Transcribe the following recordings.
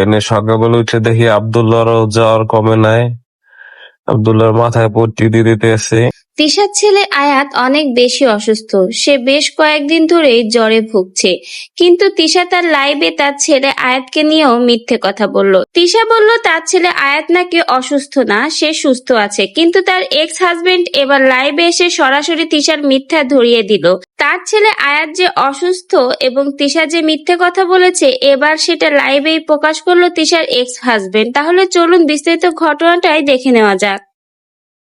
এনে সকালবেলা উঠে দেখি আবদুল্লাহরও জ্বর কমে নাই। আবদুল্লাহর মাথায় পট্টি দিয়ে দিতেছে। তিশার ছেলে আয়াত অনেক বেশি অসুস্থ। সে বেশ কয়েকদিন ধরেই জ্বরে ভুগছে। কিন্তু তিশা তার লাইভে তার ছেলে আয়াতকে নিয়েও মিথ্যে কথা বলল। তিশা বলল, তার ছেলে আয়াত নাকি অসুস্থ না, সে সুস্থ আছে। কিন্তু তার এক্স হাজবেন্ড এবার লাইভে এসে সরাসরি তিশার মিথ্যা ধরিয়ে দিল। তার ছেলে আয়াত যে অসুস্থ এবং তিশা যে মিথ্যে কথা বলেছে, এবার সেটা লাইভেই প্রকাশ করল তিশার এক্স হাজবেন্ড তাহলে চলুন বিস্তারিত ঘটনাটাই দেখে নেওয়া যাক।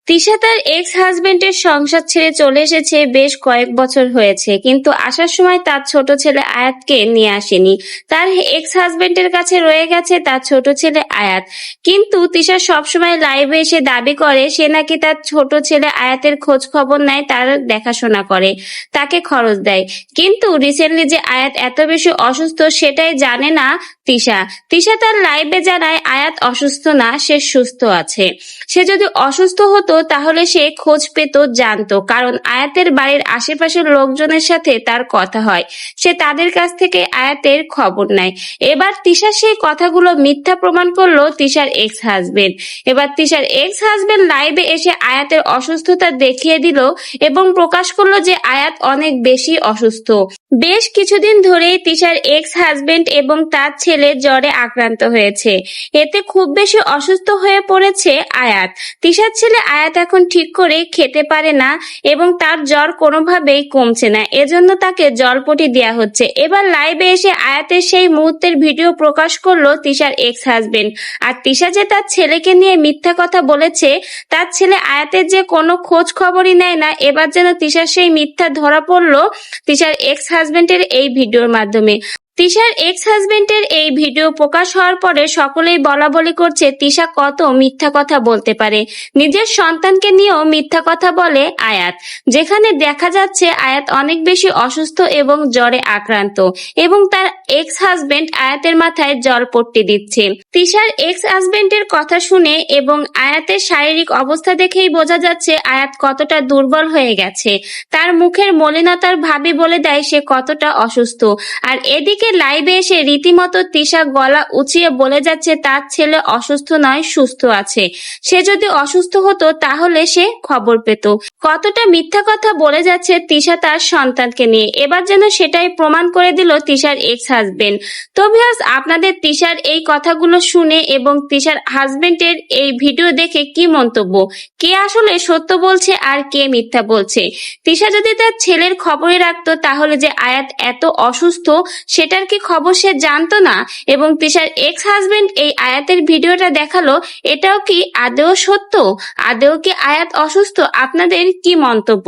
তিশা তার এক্স হাজবেন্ডের সংসার ছেড়ে চলে এসেছে বেশ কয়েক বছর হয়েছে, কিন্তু আসার সময় তার ছোট ছেলে আয়াতকে নিয়ে আসেনি। তার এক্স হাজবেন্ডের কাছে রয়ে গেছে তার ছোট ছেলে আয়াত। কিন্তু তিশা সবসময় লাইভে এসে দাবি করে, সে নাকি তার ছোট ছেলে আয়াতের খোঁজ খবর নেয়, তার দেখাশোনা করে, তাকে খরচ দেয়। কিন্তু রিসেন্টলি যে আয়াত এত বেশি অসুস্থ, সেটাই জানে না তিশা। তিশা তার লাইভে জানায়, আয়াত অসুস্থ না, সে সুস্থ আছে। সে যদি অসুস্থ হতো তাহলে সে খোঁজ পেত, জানতো। কারণ আয়াতের বাড়ির আশেপাশের লোকজনের সাথে তার কথা হয়। সে তাদের কাছ থেকে আয়াতের খবর নেয়। এবার তিশা সেই কথাগুলো মিথ্যা প্রমাণ করল তিশার এক্স হাজবেন্ড এবার তিশার এক্স হাজবেন্ড লাইভে এসে আয়াতের অসুস্থতা দেখিয়ে দিল এবং প্রকাশ করল যে আয়াত অনেক বেশি অসুস্থ। বেশ কিছুদিন ধরেই তিশার এক্স হাজবেন্ড এবং তার ছেলে জ্বরে আক্রান্ত হয়েছে। এতে খুব বেশি অসুস্থ হয়ে পড়েছে আয়াত। তিশার ছেলে আয়াত এখন ঠিক করে খেতে পারে না এবং তার জ্বর কোনোভাবেই কমছে না। এজন্য তাকে জলপটি দেওয়া হচ্ছে। এবার লাইভে এসে আয়াতের সেই মুহূর্তের ভিডিও প্রকাশ করল তিশার এক্স হাজবেন্ড আর তিশা যে তার ছেলেকে নিয়ে মিথ্যা কথা বলেছে, তার ছেলে আয়াতের যে কোনো খোঁজ খবরই নেয় না। এবার যেন তিশার সেই মিথ্যা ধরা পড়ল তিশার এক্স হাজবেন্ডের এই ভিডিওর মাধ্যমে। তিশার এক্স হাজবেন্ডের এই ভিডিও প্রকাশ হওয়ার পরে সকলেই বলা বলি করছে, তিশা কত মিথ্যা কথা বলতে পারে। নিজের সন্তানকে নিয়েও মিথ্যা কথা বলে আয়াত। যেখানে দেখা যাচ্ছে, আয়াত অনেক বেশি অসুস্থ এবং জ্বরে আক্রান্ত এবং তার এক্স হাজবেন্ড আয়াতের মাথায় জল পট্টি দিচ্ছে। তিশার এক্স হাজবেন্ডের কথা শুনে এবং আয়াতের শারীরিক অবস্থা দেখেই বোঝা যাচ্ছে, আয়াত কতটা দুর্বল হয়ে গেছে। তার মুখের মলিনতার ভাবি বলে দেয়, সে কতটা অসুস্থ। আর এদিকে লাইভে এসে রীতিমতো তিশা গলা উঁচিয়ে বলে যাচ্ছে, তার ছেলে অসুস্থ নয়, সুস্থ আছে। সে যদি অসুস্থ হতো, তাহলে সে খবর পেত। কতটা মিথ্যা কথা বলে যাচ্ছে তিশা তার সন্তানকে নিয়ে। এবার যেন সেটাই প্রমাণ করে দিল তিশার এক্স হাজবেন্ড তো আপনাদের তিশার এই কথাগুলো শুনে এবং তিশার হাজবেন্ডের এই ভিডিও দেখে কি মন্তব্য? কে আসলে সত্য বলছে আর কে মিথ্যা বলছে? তিশা যদি তার ছেলের খবরে রাখতো তাহলে যে আয়াত এত অসুস্থ, সেটার কি খবর সে জানতো না? এবং তিশার এক্স হাজবেন্ড এই আয়াতের ভিডিওটা দেখাল, এটাও কি আদেও সত্য? আদেও কি আয়াত অসুস্থ? আপনাদের কি মন্তব্য।